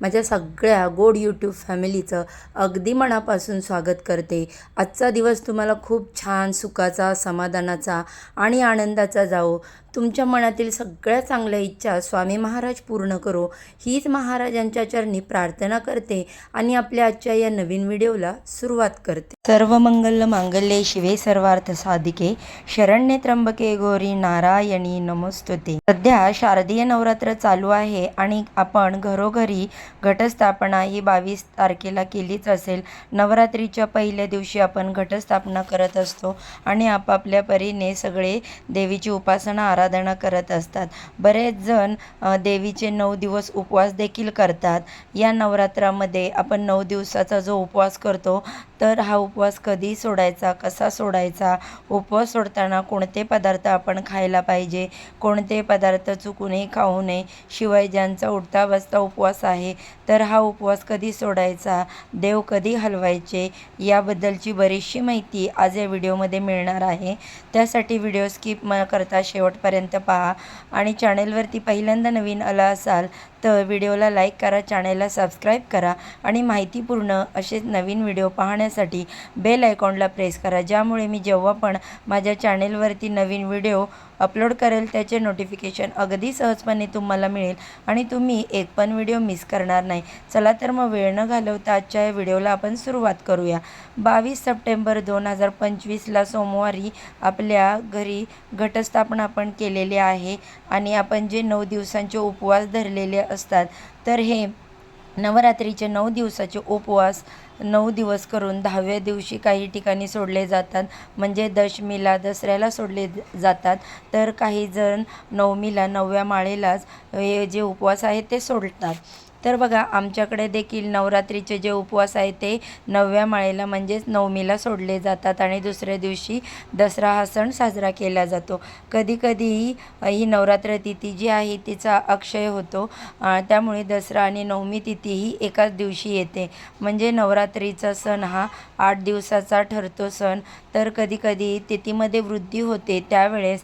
माझ्या सगळ्या गोड यूट्यूब फॅमिलीचं अगदी मनापासून स्वागत करते. आजचा दिवस तुम्हाला खूप छान सुखाचा समाधानाचा आणि आनंदाचा जावो. तुमच्या मनातील सगळ्या चांगल्या इच्छा स्वामी महाराज पूर्ण करो. हीच महाराजांच्या चरणी प्रार्थना करते आणि आपल्या आजच्या या नवीन व्हिडिओला सुरुवात करते. सर्व मंगल मांगल्ये शिवे सर्वार्थ साधिके. शरण्ये त्र्यंबके गौरी नारायणी नमस्तुते. सध्या शारदीय नवरात्र चालू आहे आणि आपण घरोघरी घटस्थापना ही बावीस तारखेला केलीच असेल. नवरात्रीच्या पहिल्या दिवशी आपण घटस्थापना करत असतो आणि आपापल्या परीने सगळे देवीची उपासना आराधना करत असतात. बरेच जण देवीचे नऊ दिवस उपवास देखील करतात. या नवरात्रामध्ये आपण नऊ दिवसाचा जो उपवास करतो तर हा उपवास कधी सोडायचा कसा सोडायचा? उपवास सोडताना कोणते पदार्थ आपण खायला पाहिजे? कोणते पदार्थ चुकूनही खाऊ नये? शिवाय ज्यांचा उठता बसता उपवास आहे तर हा उपवास कधी सोडायचा? देव कधी हलवायचे? याबद्दलची बरीचशी माहिती आज या व्हिडिओमध्ये मिळणार आहे. त्यासाठी व्हिडिओ स्किप न करता शेवटपर्यंत पहा. आणि चॅनेलवरती पहिल्यांदा नवीन आला असाल तर व्हिडिओला लाईक करा चॅनेलला सबस्क्राईब करा आणि माहितीपूर्ण असे नवीन व्हिडिओ पाहण्यासाठी बेल आयकॉनला प्रेस करा. ज्यामुळे मी जेव्हा पण माझ्या चॅनेलवरती नवीन व्हिडिओ अपलोड करेल त्याचे नोटिफिकेशन अगदी सहजपणे तुम्हाला मिळेल आणि तुम्ही एक पण व्हिडिओ मिस करणार नाही. चला तर मग वेळ न घालवता आजच्या या व्हिडिओला आपण सुरुवात करूया. बावीस सप्टेंबर दोन हजार पंचवीसला सोमवारी आपल्या घरी घटस्थापना आपण केलेली आहे आणि आपण जे नऊ दिवसांचे उपवास धरलेले असतात तर हे नवरात्रीचे नऊ दिवसाचे उपवास नऊ दिवस करून दहाव्या दिवशी काही ठिकाणी सोडले जातात. म्हणजे दशमीला दसऱ्याला सोडले जातात. तर काही जण नवमीला नवव्या माळेलाच हे जे उपवास आहेत ते सोडतात. तर बघा आमच्याकडे देखील नवरात्रीचे जे उपवास आहे ते नवव्या माळेला म्हणजेच नवमीला सोडले जातात आणि दुसऱ्या दिवशी दसरा हा सण साजरा केला जातो. कधीकधीही ही नवरात्र तिथी जी आहे तिचा अक्षय होतो. त्यामुळे दसरा आणि नवमी तिथी ही एकाच दिवशी येते. म्हणजे नवरात्रीचा सण हा आठ दिवसाचा ठरतो सण. तर कधीकधी तिथीमध्ये वृद्धी होते त्यावेळेस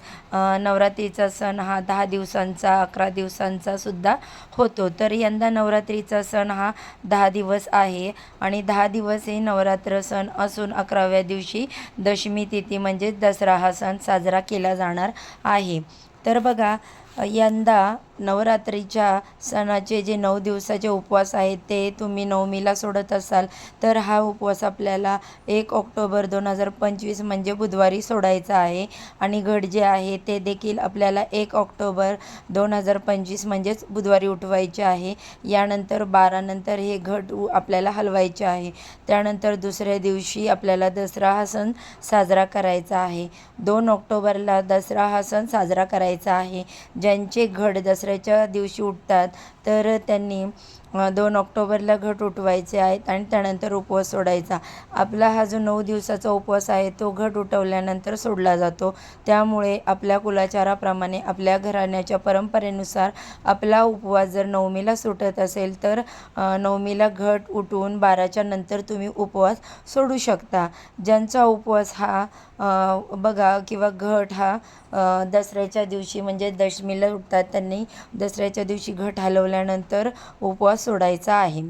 नवरात्रीचा सण हा दहा दिवसांचा अकरा दिवसांचा सुद्धा होतो. तर यंदा नवरात्रीचा सण हा दहा दिवस आहे. आणि दहा दिवस हे नवरात्र सण असून अकराव्या दिवशी दशमी तिथी म्हणजेच दसरा हा सण साजरा केला जाणार आहे. तर बघा यंदा नवरात्रीच्या सणाचे जे नऊ दिवसाचे उपवास आहेत ते तुम्ही नवमीला सोडत असाल तर हा उपवास आपल्याला एक ऑक्टोबर दोन हजार पंचवीस म्हणजे बुधवारी सोडायचा आहे. आणि घट जे आहे ते देखील आपल्याला एक ऑक्टोबर दोन हजार पंचवीस म्हणजेच बुधवारी उठवायचे आहे. यानंतर बारानंतर हे घट उ- आपल्याला हलवायचे आहे. त्यानंतर दुसऱ्या दिवशी आपल्याला दसरा हा सण साजरा करायचा आहे. दोन ऑक्टोबरला दसरा हा सण साजरा करायचा आहे. ज्यांचे घट नवरात्राच्या दिवशी उठतात. तर त्यांनी दोन ऑक्टोबरला घट उठवायचे आहेत आणि त्यानंतर उपवास सोडायचा. आपला हा जो नऊ दिवसाचा उपवास आहे तो घट उठवल्यानंतर सोडला जातो. त्यामुळे आपल्या कुलाचाराप्रमाणे आपल्या घराण्याच्या परंपरेनुसार आपला उपवास जर नवमीला सुटत असेल तर नवमीला घट उठवून बाराच्या नंतर तुम्ही उपवास सोडू शकता. ज्यांचा उपवास हा बघा किंवा घट हा दसऱ्याच्या दिवशी म्हणजे दशमीला उठतात त्यांनी दसऱ्याच्या दिवशी घट हलवल्यानंतर उपवास सोडायचा आहे.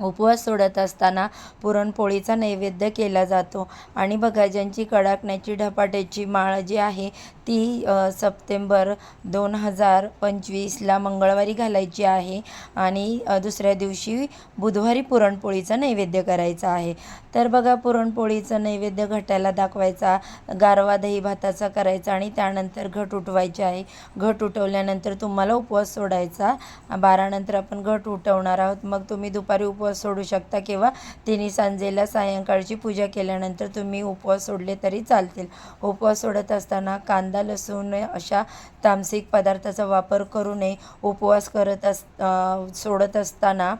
उपवास सोडत असताना पुरणपोळीचा नैवेद्य केला जातो. आणि बघा ज्यांची कडाकण्याची ढपाट्याची माळ जी आहे ती सप्टेंबर दोन हजार पंचवीसला मंगळवारी घालायची आहे आणि दुसऱ्या दिवशी बुधवारी पुरणपोळीचा नैवेद्य करायचा आहे. तर बघा पुरणपोळीचा नैवेद्य घटाला दाखवायचा गारवा दही भाताचा करायचा आणि त्यानंतर घट उठवायचे आहे. घट उठवल्यानंतर तुम्हाला उपवास सोडायचा. बारानंतर आपण घट उठवणार आहोत. मग तुम्ही दुपारी उपवास सोडू शकता किंवा तिन्ही सांजेला सायंकाळची पूजा केल्यानंतर तुम्ही उपवास सोडले तरी चालतील. उपवास सोडत असताना कांदा लसूण अशा तामसिक पदार्थाचा वापर करू नये. उपवास करत अस सोडत असताना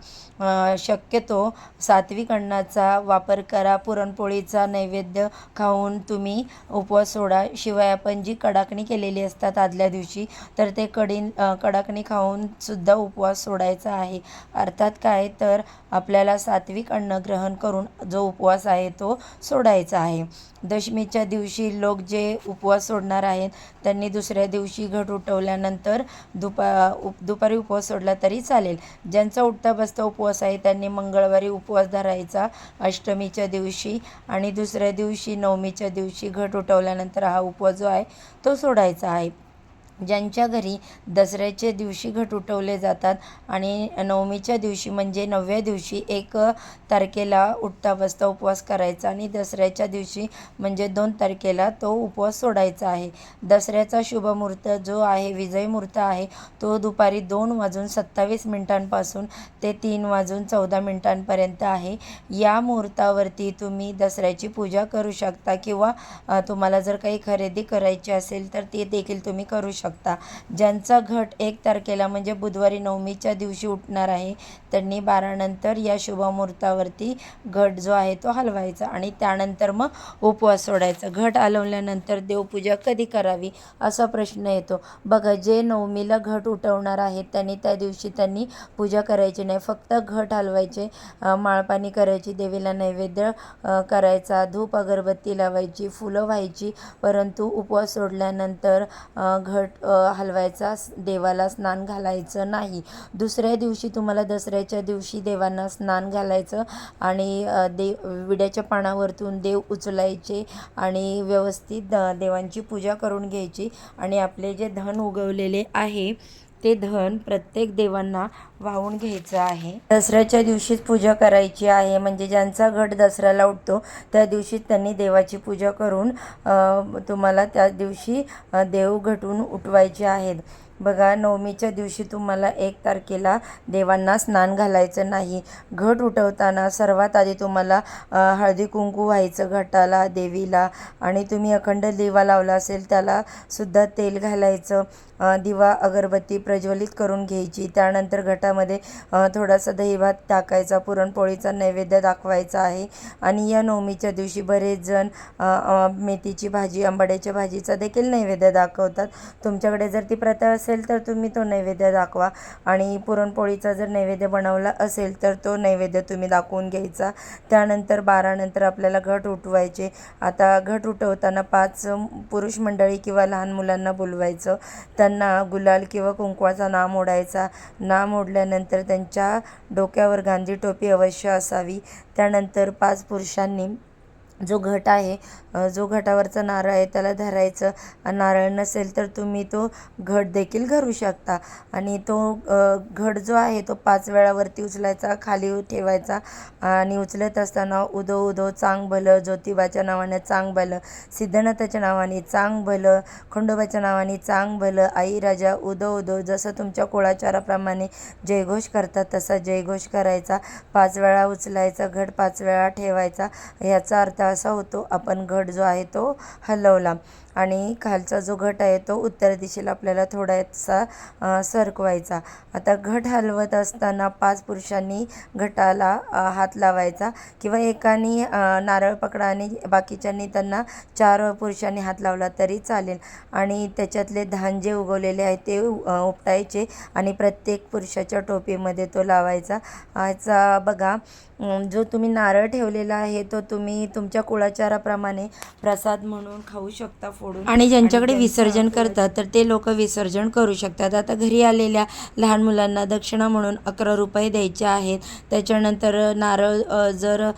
शक्यतो सात्विक अन्नाचा वापर करा. पुरणपोळीचा नैवेद्य खाऊन तुम्ही उपवास सोडा. शिवाय आपण जी कडाकणी केलेली असतात आदल्या दिवशी तर ते कडीन कडाकणी खाऊन सुद्धा उपवास सोडायचा आहे. अर्थात काय? तर आपल्याला सात्विक अन्न ग्रहण करून जो उपवास आहे तो सोडायचा आहे. दशमीच्या दिवशी लोक जे उपवास सोडणार आहेत त्यांनी दुसऱ्या दिवशी घट उठवल्यानंतर दुपा उप दुपारी उपवास सोडला तरी चालेल. ज्यांचा उठता बसता उपवास आहे त्यांनी मंगळवारी उपवास धरायचा अष्टमीच्या दिवशी आणि दुसऱ्या दिवशी नवमीच्या दिवशी घट उठवल्यानंतर हा उपवास जो आहे तो सोडायचा आहे. ज्यांच्या घरी दसऱ्याच्या दिवशी घट उठवले जातात आणि नवमीच्या दिवशी म्हणजे नवव्या दिवशी एक तारखेला उठता बसता उपवास करायचा आणि दसऱ्याच्या दिवशी म्हणजे दोन तारखेला तो उपवास सोडायचा आहे. दसऱ्याचा शुभमुहूर्त जो आहे विजय मुहूर्त आहे तो दुपारी दोन वाजून सत्तावीस मिनिटांपासून ते तीन वाजून चौदा मिनिटांपर्यंत आहे. या मुहूर्तावरती तुम्ही दसऱ्याची पूजा करू शकता किंवा तुम्हाला जर काही खरेदी करायची असेल तर ती देखील तुम्ही करू शकता. ज्यांचा घट एक तारखेला म्हणजे बुधवारी नवमीच्या दिवशी उठणार आहे त्यांनी बारानंतर या शुभमुहूर्तावरती घट जो आहे तो हलवायचा आणि त्यानंतर मग उपवास सोडायचा. घट हलवल्यानंतर देवपूजा कधी करावी असा प्रश्न येतो. बघा जे नवमीला घट उठवणार आहेत त्यांनी त्या दिवशी त्यांनी पूजा करायची नाही. फक्त घट हलवायचे माळपाणी करायची देवीला नैवेद्य करायचा धूप अगरबत्ती लावायची फुलं व्हायची परंतु उपवास सोडल्यानंतर घट हलवायचा देवाला स्नान घालायचं नाही. दुसऱ्या दिवशी तुम्हाला दसऱ्याच्या दिवशी देवांना स्नान घालायचं आणि दे विड्याच्या पानावरतून देव उचलायचे आणि व्यवस्थित द देवांची पूजा करून घ्यायची आणि आपले जे धन उगवलेले आहे ते धन प्रत्येक देवांना वाहून घ्यायचं आहे. दसऱ्याच्या दिवशीच पूजा करायची आहे. म्हणजे ज्यांचा घट दसऱ्याला उठतो त्या दिवशी त्यांनी देवाची पूजा करून तुम्हाला त्या दिवशी देव घटून उठवायचे आहेत. बघा नवमीच्या दिवशी तुम्हाला एक तारखेला देवांना स्नान घालायचं नाही. घट उठवताना सर्वात आधी तुम्हाला हळदी कुंकू व्हायचं घटाला देवीला आणि तुम्ही अखंड दिवा लावला असेल त्याला सुद्धा तेल घालायचं. दिवा अगरबत्ती प्रज्वलित करून घ्यायची. त्यानंतर घटामध्ये थोडासा दहीभात टाकायचा पुरणपोळीचा नैवेद्य दाखवायचा आहे. आणि या नवमीच्या दिवशी बरेच जण मेथीची भाजी आंबाड्याच्या भाजीचा देखील नैवेद्य दाखवतात. तुमच्याकडे जर ती प्रथा असेल असेल तर तुम्ही तो नैवेद्य दाखवा. आणि पुरणपोळीचा जर नैवेद्य बनवला असेल तर तो नैवेद्य तुम्ही दाखवून घ्यायचा. त्यानंतर बारानंतर आपल्याला घट उठवायचे. आता घट उठवताना पाच पुरुष मंडळी किंवा लहान मुलांना बोलवायचं. त्यांना गुलाल किंवा कुंकवाचा नाम ओढायचा. नाम ओढल्यानंतर त्यांच्या डोक्यावर गांधी टोपी अवश्य असावी. त्यानंतर पाच पुरुषांनी जो घट आहे जो घटावरचा नारळ आहे त्याला धरायचं. नारळ नसेल तर तुम्ही तो घट देखील घरू शकता. आणि तो घट जो आहे तो पाच वेळावरती उचलायचा खाली ठेवायचा आणि उचलत असताना उदो उदो चांग भलं ज्योतिबाच्या नावाने चांग भलं सिद्धनाथाच्या नावाने चांग भलं खंडोबाच्या नावाने चांग भलं आई राजा उदो उदो जसं तुमच्या कुळाचाराप्रमाणे जयघोष करतात तसा जयघोष करायचा. पाच वेळा उचलायचा घट पाच वेळा ठेवायचा. याचा अर्थ असा होतो. आपण घट जो आहे तो हलवला. आणि खालचा जो घट आहे तो उत्तर दिशेला आपल्याला थोडासा सरकवायचा. आता घट हलवत असताना पाच पुरुषांनी घटाला हात लावायचा किंवा एकाने नारळ पकडा आणि बाकीच्यांनी त्यांना चार पुरुषांनी हात लावला तरी चालेल. आणि त्याच्यातले धान जे उगवलेले आहे ते उपटायचे आणि प्रत्येक पुरुषाच्या टोपीमध्ये तो लावायचा. याचा बघा जो तुम्ही नारळ ठेवलेला आहे तो तुम्ही तुमच्या कुळाचाराप्रमाणे प्रसाद म्हणून खाऊ शकता आणि ज्यांच्याकडे विसर्जन करतात तर ते लोक विसर्जन करू शकतात. आता घरी आलेल्या लहान मुलांना दक्षिणा म्हणून अकरा रुपये द्यायचे आहेत. त्याच्यानंतर नारळ जर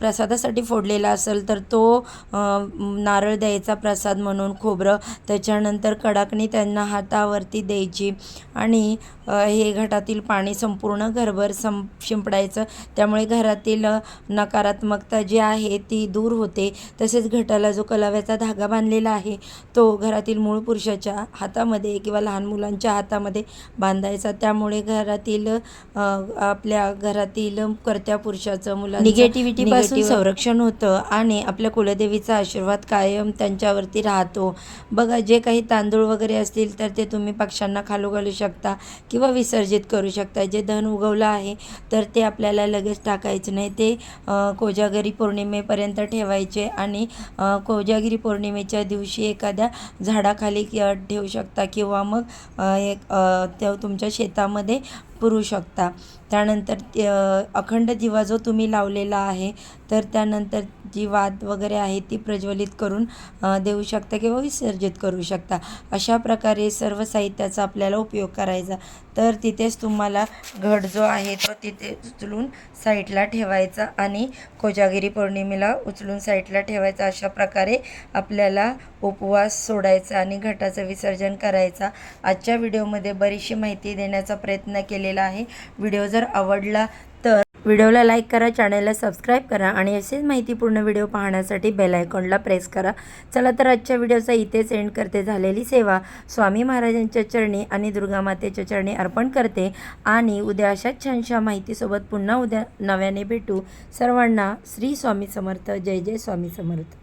प्रसादासाठी फोडलेला असेल तर तो नारळ द्यायचा प्रसाद म्हणून खोबरं. त्याच्यानंतर कडाकणी त्यांना हातावरती द्यायची आणि हे घटातील पाणी संपूर्ण घरभर सं शिंपडायचं. त्यामुळे घरातील नकारात्मकता जी आहे ती दूर होते. तसेच घटाला जो कलाव्याचा धागा बांधलेला आहे. तो घरातील मूळ पुरुषाच्या हातामध्ये किंवा लहान मुलांच्या हातामध्ये बांधायचा. त्यामुळे घरातील आपल्या घरातील कर्त्या पुरुषाचं मुलांचं निगेटिव्हिटीपासून संरक्षण होतं आणि आपल्या कुलदेवीचा आशीर्वाद कायम त्यांच्यावरती राहतो. बघा जे काही तांदूळ वगैरे असतील तर ते तुम्ही पक्ष्यांना खालू घालू शकता किंवा विसर्जित करू शकता. जे धन उगवलं आहे तर ते आपल्याला लगेच टाकायचं नाही. ते कोजागरी पौर्णिमेपर्यंत ठेवायचे आणि कोजागिरी पौर्णिमेच्या दिवशी एखाद्या झाडाखाली ठेवू शकता किंवा मग एक अ, तुमच्या शेतामध्ये पुरू शकता. त्यानंतर अखंड दिवा जो तुम्ही लावलेला आहे तर त्यानंतर जी वात वगैरे आहे ती प्रज्वलित करून देऊ शकता किंवा विसर्जित करू शकता. अशा प्रकारे सर्व साहित्याचा आपल्याला उपयोग करायचा. तर तिथेच तुम्हाला घट जो आहे तो तिथे उचलून साईडला ठेवायचा आणि कोजागिरी पौर्णिमेला उचलून साईडला ठेवायचा. अशा प्रकारे आपल्याला उपवास सोडायचा आणि घटाचं विसर्जन करायचा. आजच्या व्हिडिओमध्ये बरीचशी माहिती देण्याचा प्रयत्न केलेला आहे. व्हिडिओ जर आवडला तर व्हिडिओला लाईक करा चॅनलला सबस्क्राईब करा आणि असेच माहितीपूर्ण व्हिडिओ पाहण्यासाठी बेल आयकॉनला प्रेस करा. चला तर आजच्या व्हिडिओचा इथेच एंड करते. झालेली सेवा स्वामी महाराजांच्या चरणी आणि दुर्गा मातेच्या चरणी अर्पण करते. आणि उद्या अशाच छानशा माहितीसोबत पुन्हा उद्या नव्याने भेटू. सर्वांना श्री स्वामी समर्थ. जय जय स्वामी समर्थ.